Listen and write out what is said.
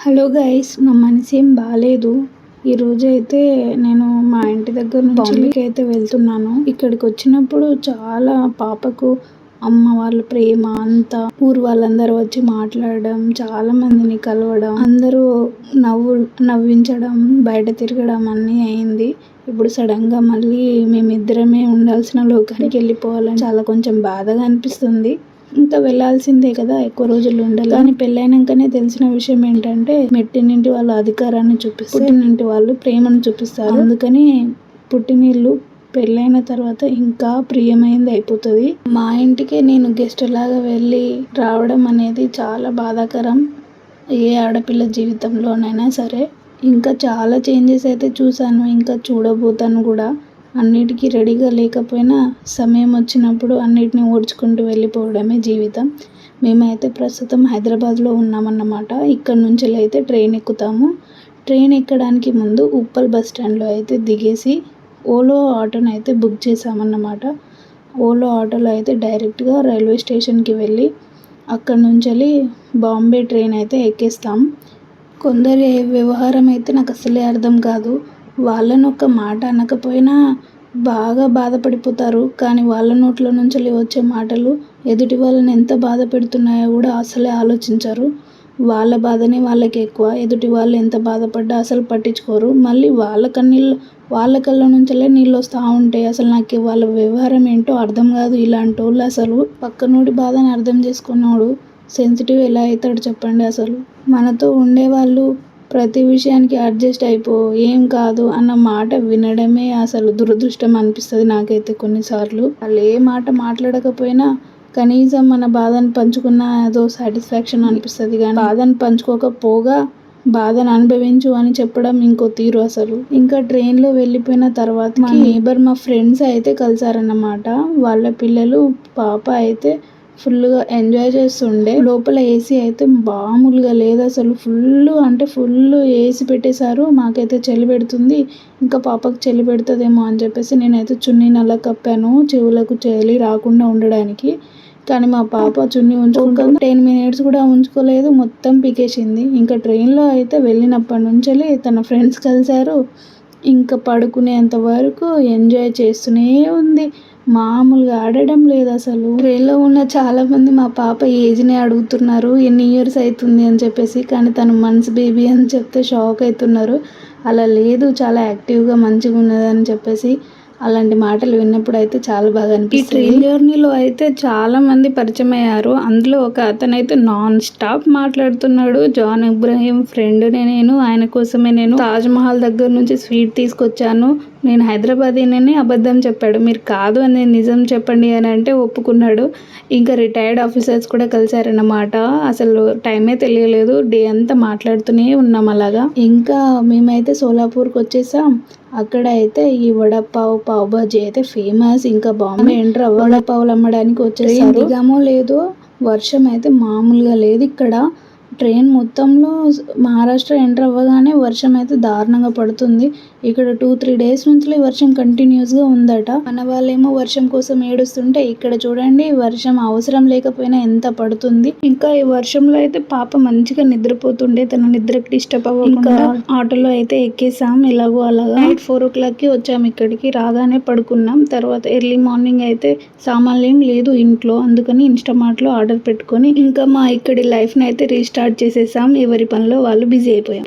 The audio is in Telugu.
హలో గైస్ నా మనసు ఏం బాగాలేదు ఈరోజు అయితే నేను మా ఇంటి దగ్గర నుంచి అయితే వెళ్తున్నాను. ఇక్కడికి వచ్చినప్పుడు చాలా పాపకు అమ్మ వాళ్ళ ప్రేమ అంతా ఊరు వాళ్ళందరూ వచ్చి మాట్లాడడం చాలా మందిని కలవడం అందరూ నవ్వు నవ్వించడం బయట తిరగడం అన్నీ అయింది. ఇప్పుడు సడన్గా మళ్ళీ మేమిద్దరమే ఉండాల్సిన లోకానికి వెళ్ళిపోవాలని చాలా కొంచెం బాధగా అనిపిస్తుంది. ఇంకా వెళ్ళాల్సిందే కదా ఎక్కువ రోజులు ఉండాలి. కానీ పెళ్ళైనాకనే తెలిసిన విషయం ఏంటంటే మెట్టినింటి వాళ్ళు అధికారాన్ని చూపిస్తారు. పుట్టినింటి వాళ్ళు ప్రేమను చూపిస్తారు. అందుకని పుట్టినిల్లు పెళ్ళైన తర్వాత ఇంకా ప్రియమైంది అయిపోతుంది. మా ఇంటికే నేను గెస్ట్ లాగా వెళ్ళి రావడం అనేది చాలా బాధాకరం. ఏ ఆడపిల్ల జీవితంలోనైనా సరే. ఇంకా చాలా చేంజెస్ అయితే చూశాను. ఇంకా చూడబోతాను కూడా. అన్నిటికీ రెడీగా లేకపోయినా సమయం వచ్చినప్పుడు అన్నిటిని ఓడ్చుకుంటూ వెళ్ళిపోవడమే జీవితం. మేమైతే ప్రస్తుతం హైదరాబాద్లో ఉన్నామన్నమాట. ఇక్కడ నుంచి అయితే ట్రైన్ ఎక్కుతాము. ట్రైన్ ఎక్కడానికి ముందు ఉప్పల్ బస్ స్టాండ్లో అయితే దిగేసి ఓలో ఆటోని అయితే బుక్ చేసామన్నమాట ఓలో ఆటోలో అయితే డైరెక్ట్గా రైల్వే స్టేషన్కి వెళ్ళి అక్కడ నుంచి బాంబే ట్రైన్ అయితే ఎక్కేస్తాం. కొందరి వ్యవహారం అయితే నాకు అసలే అర్థం కాదు. వాళ్ళని ఒక మాట అనకపోయినా బాగా బాధపడిపోతారు. కానీ వాళ్ళ నోట్లో నుంచి వచ్చే మాటలు ఎదుటి వాళ్ళని ఎంత బాధ పెడుతున్నాయో కూడా అసలే ఆలోచించరు. వాళ్ళ బాధనే వాళ్ళకి ఎక్కువ. ఎదుటి వాళ్ళు ఎంత బాధపడ్డా అసలు పట్టించుకోరు. మళ్ళీ వాళ్ళ కన్నీళ్ళు వాళ్ళ కళ్ళ నుంచే నీళ్ళు వస్తూ ఉంటాయి. అసలు నాకు వాళ్ళ వ్యవహారం ఏంటో అర్థం కాదు ఇలాంటి వాళ్ళు అసలు. పక్కనోడి బాధని అర్థం చేసుకున్నోడు సెన్సిటివ్ ఎలా అవుతాడు చెప్పండి అసలు. మనతో ఉండేవాళ్ళు ప్రతి విషయానికి అడ్జస్ట్ అయిపో ఏం కాదు అన్న మాట వినడమే అసలు దురదృష్టం అనిపిస్తుంది నాకైతే కొన్నిసార్లు. వాళ్ళు ఏ మాట మాట్లాడకపోయినా కనీసం మన బాధను పంచుకున్న ఏదో సాటిస్ఫాక్షన్ అనిపిస్తుంది కానీ బాధను పంచుకోకపోగా బాధను అనుభవించు అని చెప్పడం ఇంకో తీరు అసలు. ఇంకా ట్రైన్లో వెళ్ళిపోయిన తర్వాత మా నేబర్ మా ఫ్రెండ్స్ అయితే కలిసారన్నమాట. వాళ్ళ పిల్లలు పాప అయితే ఫుల్గా ఎంజాయ్ చేస్తుండే. లోపల ఏసీ అయితే మామూలుగా లేదు అసలు. ఫుల్ అంటే ఫుల్ ఏసీ పెట్టేశారు. మాకైతే చలి పెడుతుంది. ఇంకా పాపకు చలి పెడుతుందేమో అని చెప్పేసి నేనైతే చున్నీ నల్ల కప్పాను. చెవులకు చలి రాకుండా ఉండడానికి. కానీ మా పాప చున్నీ ఉంచుకుంటుంది టెన్ మినిట్స్ కూడా ఉంచుకోలేదు. మొత్తం పీకేసింది. ఇంకా ట్రైన్లో అయితే వెళ్ళినప్పటి నుంచి తన ఫ్రెండ్స్ కలిశారు. ఇంకా పడుకునేంత వరకు ఎంజాయ్ చేస్తూనే ఉంది. మామూలుగా ఆడడం లేదు అసలు. ట్రైన్లో ఉన్న చాలామంది మా పాప ఏజ్ని అడుగుతున్నారు. ఎన్ని ఇయర్స్ అవుతుంది అని చెప్పేసి కానీ తను మంత్స్ బేబీ అని చెప్తే షాక్ అవుతున్నారు అలా లేదు చాలా యాక్టివ్గా మంచిగా ఉన్నదని చెప్పేసి అలాంటి మాటలు విన్నప్పుడు అయితే చాలా బాగా అనిపిస్తుంది. ఈ ట్రైన్ జర్నీలో అయితే చాలా మంది పరిచయం అయ్యారు అందులో ఒక అతను అయితే నాన్ స్టాప్ మాట్లాడుతున్నాడు. జాన్ ఇబ్రాహీం ఫ్రెండ్ నేను ఆయన కోసమే నేను తాజ్ మహల్ దగ్గర నుంచి స్వీట్ తీసుకొచ్చాను. నేను హైదరాబాదీనని అబద్ధం చెప్పాడు. మీరు కాదు అని నిజం చెప్పండి అని అంటే ఒప్పుకున్నాడు. ఇంకా రిటైర్డ్ ఆఫీసర్స్ కూడా కలిశారన్నమాట. అసలు టైమే తెలియలేదు. డే అంతా మాట్లాడుతూనే ఉన్నాం అలాగా. ఇంకా మేమైతే సోలాపూర్కి వచ్చేసాం. అక్కడ అయితే ఈ వడపావ్ పావ్ బాజీ అయితే ఫేమస్ ఇంకా బాంబే ఎంటర్ వడపావులు అమ్మడానికి వచ్చేసారు. దిగామో లేదో వర్షం అయితే మామూలుగా లేదు ఇక్కడ. ట్రైన్ మొత్తంలో మహారాష్ట్ర ఎంటర్ అవ్వగానే వర్షం అయితే దారుణంగా పడుతుంది. ఇక్కడ టూ త్రీ డేస్ నుంచి వర్షం కంటిన్యూస్గా ఉందట. మన వాళ్ళేమో వర్షం కోసం ఏడుస్తుంటే ఇక్కడ చూడండి వర్షం అవసరం లేకపోయినా ఎంత పడుతుంది. ఇంకా ఈ వర్షంలో అయితే పాప మంచిగా నిద్రపోతుండే తన నిద్రకి డిస్టర్బ్ అవ్వకుండా ఆటోలో అయితే ఎక్కేసాం. ఎలాగో అలాగా నైట్ ఫోర్ ఓ క్లాక్కి వచ్చాం ఇక్కడికి. రాగానే పడుకున్నాం. తర్వాత ఎర్లీ మార్నింగ్ అయితే సామాన్లు ఏం లేదు ఇంట్లో. అందుకని ఇన్స్టామార్ట్లో ఆర్డర్ పెట్టుకొని ఇంకా మా ఇక్కడి లైఫ్ని అయితే రీస్టార్ట్ చేసేసాం. ఎవరి పనిలో వాళ్ళు బిజీ అయిపోయాం